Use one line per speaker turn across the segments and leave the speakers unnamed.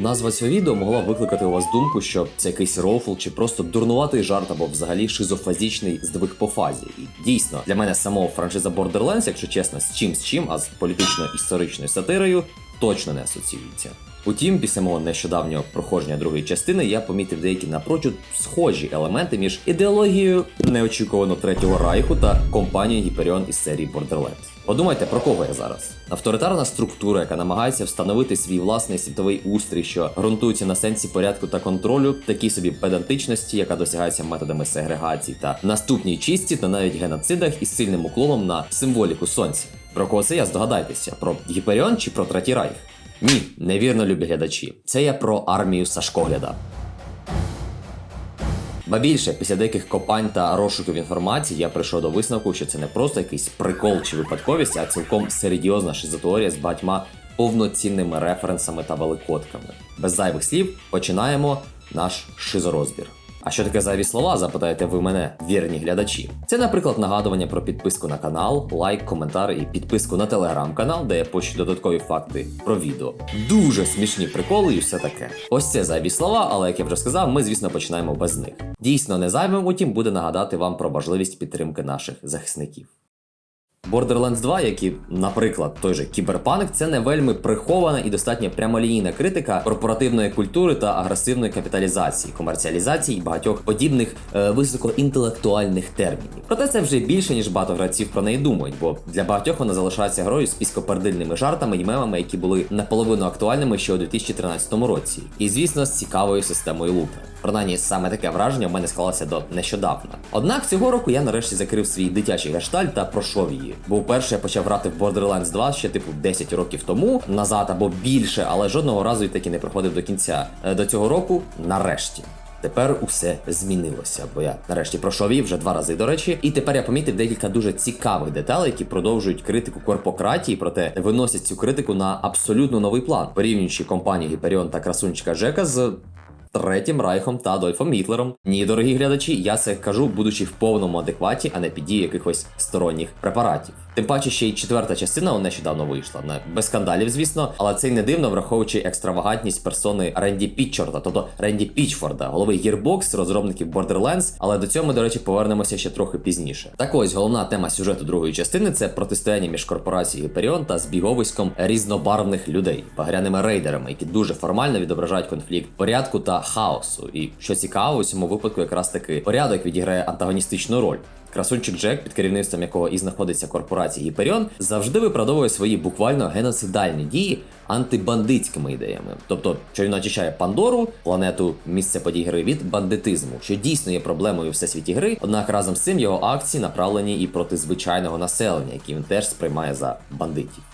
Назва цього відео могла викликати у вас думку, що це якийсь рофл чи просто дурнуватий жарт або взагалі шизофазічний здвиг по фазі. І дійсно, для мене самого франшиза Borderlands, якщо чесно, з чим з чим, а з політично-історичною сатирою точно не асоціюється. Утім, після мого нещодавнього проходження другої частини я помітив деякі напрочуд схожі елементи між ідеологією неочікувано третього райху та компанією Hyperion із серії Borderlands. Подумайте, про кого я зараз? Авторитарна структура, яка намагається встановити свій власний світовий устрій, що ґрунтується на сенсі порядку та контролю, такій собі педантичності, яка досягається методами сегрегації та наступній чисті та навіть геноцидах із сильним уклоном на символіку сонця. Про кого це я здогадайтеся? Про Гіперіон чи про третій райх? Ні, невірно, любі глядачі. Це я про армію Сашкогляда. Ба більше, після деяких копань та розшуків інформації я прийшов до висновку, що це не просто якийсь прикол чи випадковість, а цілком серйозна шизотеорія з багатьма повноцінними референсами та великодками. Без зайвих слів починаємо наш шизорозбір. А що таке зайві слова? Запитаєте ви мене, вірні глядачі. Це, наприклад, нагадування про підписку на канал, лайк, коментар і підписку на телеграм-канал, де я пощу додаткові факти про відео. Дуже смішні приколи і все таке. Ось це зайві слова, але як я вже сказав, ми, звісно, починаємо без них. Дійсно, не зайвим, утім, буде нагадати вам про важливість підтримки наших захисників. Borderlands 2, як і, наприклад, той же Кіберпанк, це не вельми прихована і достатньо прямолінійна критика корпоративної культури та агресивної капіталізації, комерціалізації і багатьох подібних е, високоінтелектуальних термінів. Проте це вже більше ніж багато гравців про неї думають, бо для багатьох вона залишається грою з піскопердильними жартами і мемами, які були наполовину актуальними ще у 2013 році. І звісно, з цікавою системою лута. Принаймні, саме таке враження в мене склалося до нещодавно. Однак цього року я нарешті закрив свій дитячий гештальт та пройшов її. Бо вперше я почав грати в Borderlands 2 ще типу 10 років тому назад або більше, але жодного разу і таки не проходив до кінця. Е, До цього року нарешті. Тепер усе змінилося, бо я нарешті пройшов її вже два рази, до речі, і тепер я помітив декілька дуже цікавих деталей, які продовжують критику корпократії, проте виносять цю критику на абсолютно новий план, порівнюючи компанію Гіперіон та красунчика Джека з Третім Райхом та Адольфом Гітлером. Ні, дорогі глядачі, я це кажу, будучи в повному адекваті, а не під дією якихось сторонніх препаратів. Тим паче ще й четверта частина нещодавно вийшла. Не без скандалів, звісно, але це й не дивно, враховуючи екстравагантність персони Ренді Пітчорда, тобто Ренді Пічфорда, голови Gearbox, розробників Borderlands, але до цього ми, до речі, повернемося ще трохи пізніше. Так ось головна тема сюжету другої частини це протистояння між корпорацією Hyperion та збіговиськом різнобарвних людей, багряними рейдерами, які дуже формально відображають конфлікт порядку та хаосу. І що цікаво, у цьому випадку якраз таки порядок відіграє антагоністичну роль. Красунчик Джек, під керівництвом якого і знаходиться корпорація Гіперіон, завжди виправдовує свої буквально геноцидальні дії антибандитськими ідеями. Тобто, що він очищає Пандору, планету місце подій гри від бандитизму, що дійсно є проблемою у всесвіті гри. Однак разом з цим його акції направлені і проти звичайного населення, яке він теж сприймає за бандитів.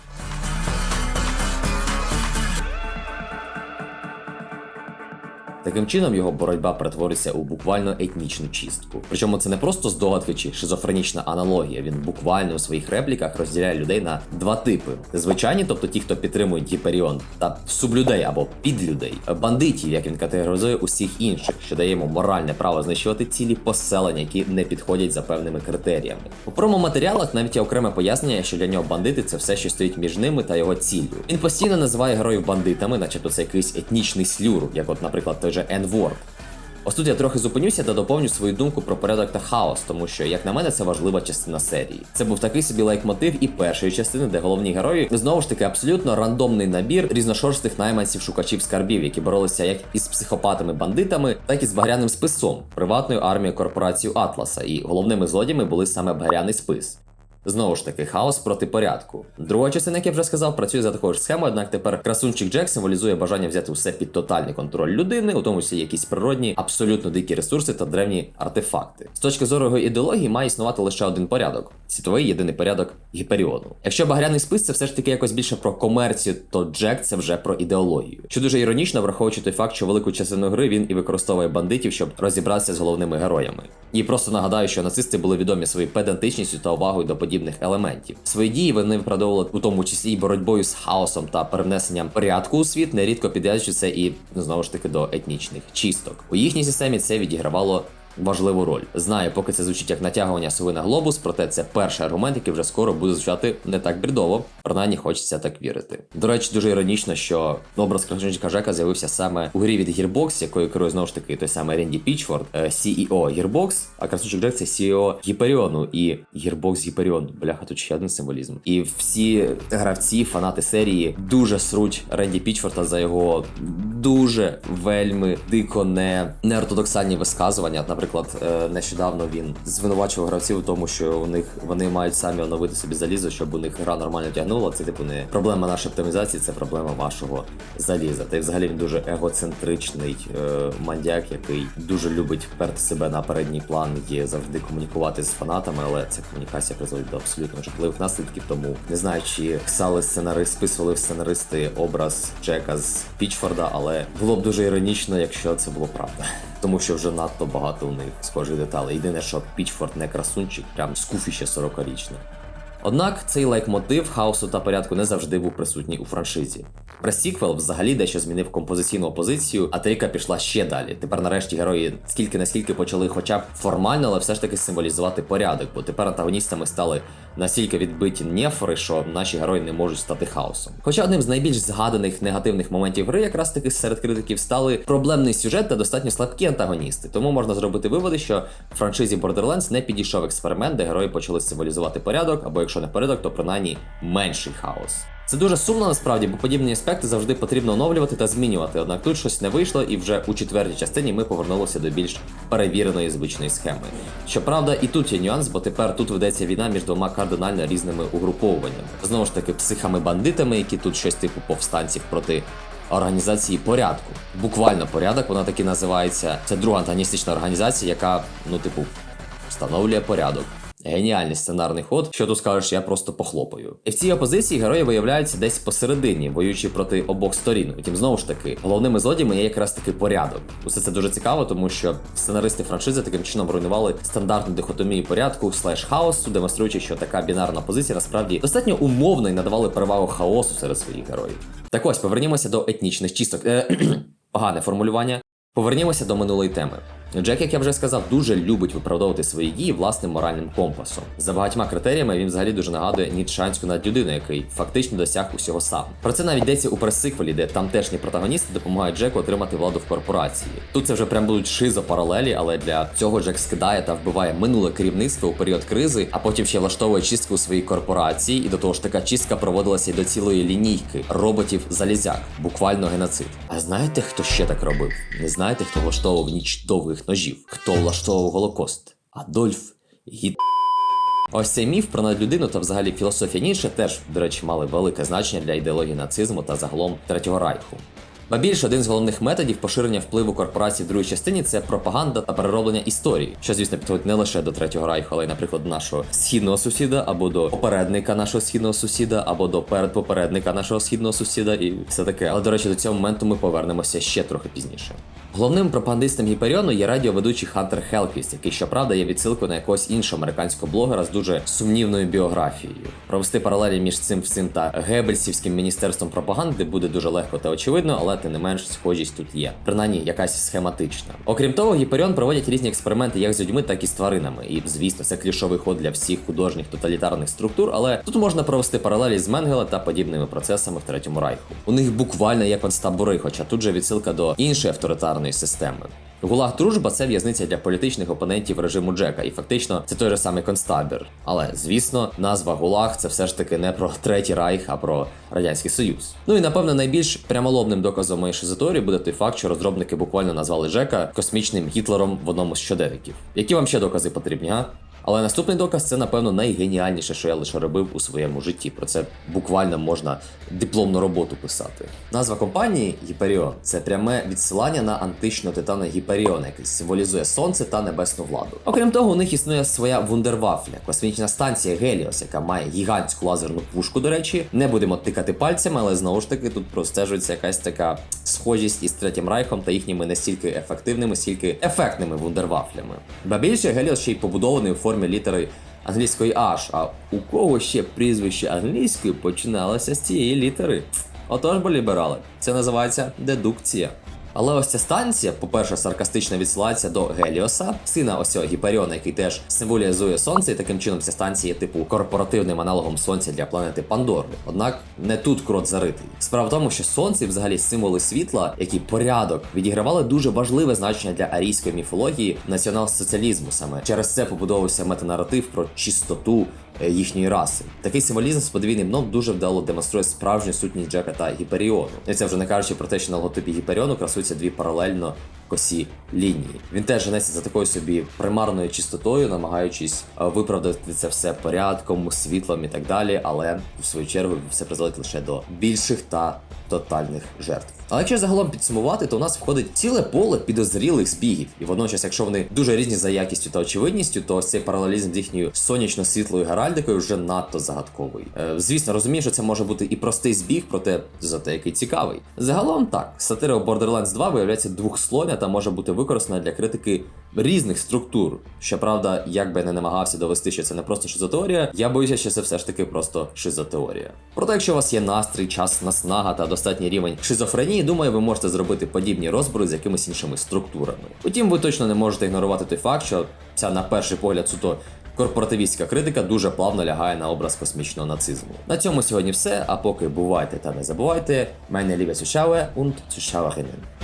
Таким чином його боротьба перетвориться у буквально етнічну чистку. Причому це не просто здогадки чи шизофренічна аналогія. Він буквально у своїх репліках розділяє людей на два типи: звичайні, тобто ті, хто підтримують Гіперіон, та сублюдей або підлюдей, бандитів, як він категоризує усіх інших, що дає йому моральне право знищувати цілі поселення, які не підходять за певними критеріями. У промоматеріалах навіть є окреме пояснення, що для нього бандити це все, що стоїть між ними та його ціллю. Він постійно називає героїв бандитами, начебто це якийсь етнічний слюр, як, от, наприклад, той же N-Word. Ось тут я трохи зупинюся та доповню свою думку про порядок та хаос, тому що, як на мене, це важлива частина серії. Це був такий собі лайкмотив і першої частини, де головні герої знову ж таки абсолютно рандомний набір різношорстих найманців шукачів скарбів, які боролися як із психопатами-бандитами, так і з багряним списом, приватною армією корпорації Атласа. І головними злодіями були саме багряний спис. Знову ж таки, хаос проти порядку. Друга частина, як я вже сказав, працює за такою ж схемою, однак тепер красунчик Джек символізує бажання взяти все під тотальний контроль людини, у тому числі якісь природні, абсолютно дикі ресурси та древні артефакти. З точки зору його ідеології має існувати лише один порядок світовий єдиний порядок Гіперіону. Якщо багряний спис це все ж таки якось більше про комерцію, то Джек це вже про ідеологію. Що дуже іронічно, враховуючи той факт, що велику частину гри він і використовує бандитів, щоб розібратися з головними героями. І просто нагадаю, що нацисти були відомі своєю педантичністю та увагою до подібних елементів. Свої дії вони виправдовували у тому числі і боротьбою з хаосом та привнесенням порядку у світ, нерідко підв'язуючи це і знову ж таки до етнічних чисток. У їхній системі це відігравало важливу роль. Знаю, поки це звучить як натягування сови на глобус, проте це перший аргумент, який вже скоро буде звучати не так брідово. Принаймні хочеться так вірити. До речі, дуже іронічно, що образ красунчика Жека з'явився саме у грі від Gearbox, якою керує знову ж таки той самий Ренді Пічфорд, е, CEO Gearbox, а красунчик Джек це CEO Гіперіону і Gearbox Гіперіон. Бляха, тут ще один символізм. І всі гравці, фанати серії дуже сруть Ренді Пічфорда за його дуже вельми дико не неортодоксальні висказування. От, Наприклад, е, нещодавно він звинувачував гравців у тому, що у них вони мають самі оновити собі залізо, щоб у них гра нормально тягнула. Це типу не проблема нашої оптимізації, це проблема вашого заліза. Та й взагалі він дуже егоцентричний е, мандяк, який дуже любить перти себе на передній план і завжди комунікувати з фанатами, але ця комунікація призводить до абсолютно жахливих наслідків. Тому не знаю, чи писали сценаристи, списували сценаристи образ Джека з Пічфорда, але було б дуже іронічно, якщо це було правда. Тому що вже надто багато у них схожих деталей. Єдине, що Пічфорд не красунчик, прям скуфіще 40-річне. Однак цей лайкмотив хаосу та порядку не завжди був присутній у франшизі. Пресіквел взагалі дещо змінив композиційну опозицію, а трійка пішла ще далі. Тепер нарешті герої скільки наскільки почали хоча б формально, але все ж таки символізувати порядок, бо тепер антагоністами стали настільки відбиті нефори, що наші герої не можуть стати хаосом. Хоча одним з найбільш згаданих негативних моментів гри, якраз таки серед критиків, стали проблемний сюжет та достатньо слабкі антагоністи. Тому можна зробити виводи, що в франшизі Borderlands не підійшов експеримент, де герої почали символізувати порядок, або якщо не порядок, то принаймні менший хаос. Це дуже сумно насправді, бо подібні аспекти завжди потрібно оновлювати та змінювати. Однак тут щось не вийшло, і вже у четвертій частині ми повернулися до більш перевіреної звичної схеми. Щоправда, і тут є нюанс, бо тепер тут ведеться війна між двома кардинально різними угруповуваннями. Знову ж таки, психами-бандитами, які тут щось типу повстанців проти. Організації порядку, буквально порядок, вона таки називається. Це друга антагоністична організація, яка, ну, типу, встановлює порядок. Геніальний сценарний ход, що тут скажеш, я просто похлопаю. І в цій опозиції герої виявляються десь посередині, воюючи проти обох сторін. Утім, знову ж таки, головними злодіями є якраз таки порядок. Усе це дуже цікаво, тому що сценаристи франшизи таким чином руйнували стандартну дихотомію порядку слеш хаосу, демонструючи, що така бінарна позиція насправді достатньо умовна і надавали перевагу хаосу серед своїх героїв. Так ось повернімося до етнічних чисток. Е, погане формулювання. Повернімося до минулої теми. Джек, як я вже сказав, дуже любить виправдовувати свої дії власним моральним компасом. За багатьма критеріями він взагалі дуже нагадує ніцшанську надлюдину, який фактично досяг усього сам. Про це навіть йдеться у прес-сиквелі, де тамтешні протагоністи допомагають Джеку отримати владу в корпорації. Тут це вже прям будуть шизо паралелі, але для цього Джек скидає та вбиває минуле керівництво у період кризи, а потім ще влаштовує чистку у своїй корпорації. І до того ж така чистка проводилася й до цілої лінійки роботів залізяк, буквально геноцид. А знаєте, хто ще так робив? Не знаєте, хто влаштовував ніч довгих ножів? Хто влаштовував Голокост? Адольф Гіт. Ось цей міф про надлюдину та взагалі філософія Ніцше теж, до речі, мали велике значення для ідеології нацизму та загалом Третього Райху. Ба більше один з головних методів поширення впливу корпорацій в другій частині це пропаганда та перероблення історії, що, звісно, підходить не лише до третього райху, але й, наприклад, до нашого східного сусіда, або до попередника нашого східного сусіда, або до передпопередника нашого східного сусіда, і все таке. Але до речі, до цього моменту ми повернемося ще трохи пізніше. Головним пропагандистом Гіперіону є радіоведучий Хантер Хелквіст, який, щоправда, є відсилкою на якогось іншого американського блогера з дуже сумнівною біографією. Провести паралелі між цим всім та Геббельсівським міністерством пропаганди буде дуже легко та очевидно, але тим не менш схожість тут є. Принаймні, якась схематична. Окрім того, Гіперіон проводять різні експерименти як з людьми, так і з тваринами. І звісно, це ключовий ход для всіх художніх тоталітарних структур, але тут можна провести паралелі з Менгеле та подібними процесами в третьому райху. У них буквально є концтабори, хоча тут же відсилка до іншої авторитарної системи. Гулаг дружба це в'язниця для політичних опонентів режиму Джека, і фактично це той же самий концтабір. Але звісно, назва Гулаг це все ж таки не про третій райх, а про радянський союз. Ну і напевно найбільш прямолобним доказом моєї шизоторії буде той факт, що розробники буквально назвали Джека космічним Гітлером в одному з щоденників. Які вам ще докази потрібні, га? Але наступний доказ це, напевно, найгеніальніше, що я лише робив у своєму житті. Про це буквально можна дипломну роботу писати. Назва компанії Гіперіон це пряме відсилання на античного титана Гіперіона, який символізує сонце та небесну владу. Окрім того, у них існує своя вундервафля, космічна станція Геліос, яка має гігантську лазерну пушку. До речі, не будемо тикати пальцями, але знову ж таки тут простежується якась така схожість із третім райхом та їхніми не стільки ефективними, скільки ефектними вундервафлями. Ба більше Геліос ще й побудований у формі літери англійської H, а у кого ще прізвище англійською починалося з цієї літери? Отож, бо ліберали, це називається дедукція. Але ось ця станція, по-перше, саркастично відсилається до Геліоса, сина ось цього Гіперіона, який теж символізує сонце, і таким чином ця станція є типу корпоративним аналогом сонця для планети Пандори. Однак не тут крот заритий. Справа в тому, що сонце, і взагалі символи світла, які порядок, відігравали дуже важливе значення для арійської міфології націонал-соціалізму. Саме через це побудовувався метанаратив про чистоту е, їхньої раси. Такий символізм з подвійним дном дуже вдало демонструє справжню сутність Джека та Гіперіону. І це вже не кажучи про те, що на логотипі Гіперіону дві паралельно косі лінії. Він теж женеться за такою собі примарною чистотою, намагаючись е, виправдати це все порядком, світлом і так далі, але в свою чергу все призводить лише до більших та тотальних жертв. Але якщо загалом підсумувати, то у нас входить ціле поле підозрілих збігів, і водночас, якщо вони дуже різні за якістю та очевидністю, то цей паралелізм з їхньою сонячно-світлою геральдикою вже надто загадковий. Е, звісно, розумію, що це може бути і простий збіг, проте зате який цікавий. Загалом так, сатира Borderlands 2 виявляється двохслойна та може бути використана для критики різних структур. Щоправда, як би не намагався довести, що це не просто шизотеорія, я боюся, що це все ж таки просто шизотеорія. Проте, якщо у вас є настрій, час, наснага та достатній рівень шизофренії, думаю, ви можете зробити подібні розбори з якимись іншими структурами. Утім, ви точно не можете ігнорувати той факт, що ця на перший погляд суто корпоративістська критика дуже плавно лягає на образ космічного нацизму. На цьому сьогодні все. А поки бувайте та не забувайте, мене ліве сушаве und Zuschauerinnen.